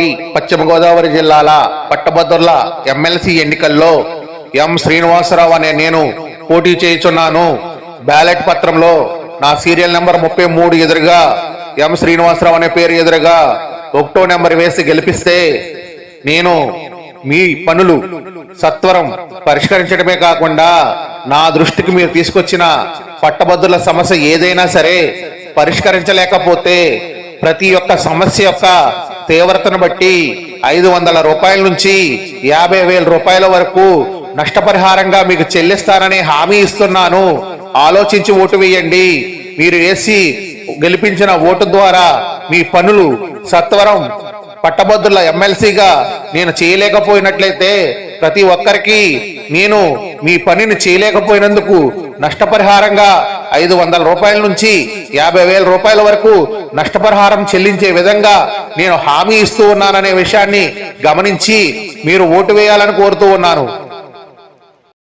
ఒకటి పశ్చిమ గోదావరి జిల్లాల పట్టభద్రుల ఎమ్మెల్సీ ఎన్నికల్లో ఎం. శ్రీనివాసరావు అనే నేను పోటీ చేయుచున్నాను. బ్యాలెట్ పత్రంలో నా సీరియల్ నెంబర్ ముప్పై మూడు ఎదురుగా ఎం. శ్రీనివాసరావు అనే పేరు ఎదురుగా ఒకటో నెంబర్ వేసి గెలిపిస్తే నేను మీ పనులు సత్వరం పరిష్కరించడమే కాకుండా నా దృష్టికి మీరు తీసుకొచ్చిన పట్టభద్రుల సమస్య ఏదైనా సరే పరిష్కరించలేకపోతే ప్రతి ఒక్క సమస్య యొక్క తీవ్రతను బట్టి ఐదు వందల రూపాయల నుంచి యాభై వేల రూపాయల వరకు నష్టపరిహారంగా మీకు చెల్లిస్తానని హామీ ఇస్తున్నాను. ఆలోచించి ఓటు వేయండి. మీరు వేసి గెలిపించిన ఓటు ద్వారా మీ పనులు సత్వరం పట్టభద్రుల ఎమ్మెల్సీగా నేను చేయలేకపోయినట్లయితే ప్రతి ఒక్కరికి నేను మీ పనిని చేయలేకపోయినందుకు నష్టపరిహారంగా ఐదు వందల రూపాయల నుంచి యాభై వేల రూపాయల వరకు నష్టపరిహారం చెల్లించే విధంగా నేను హామీ ఇస్తూ ఉన్నాననే విషయాన్ని గమనించి మీరు ఓటు వేయాలని కోరుతూ ఉన్నాను.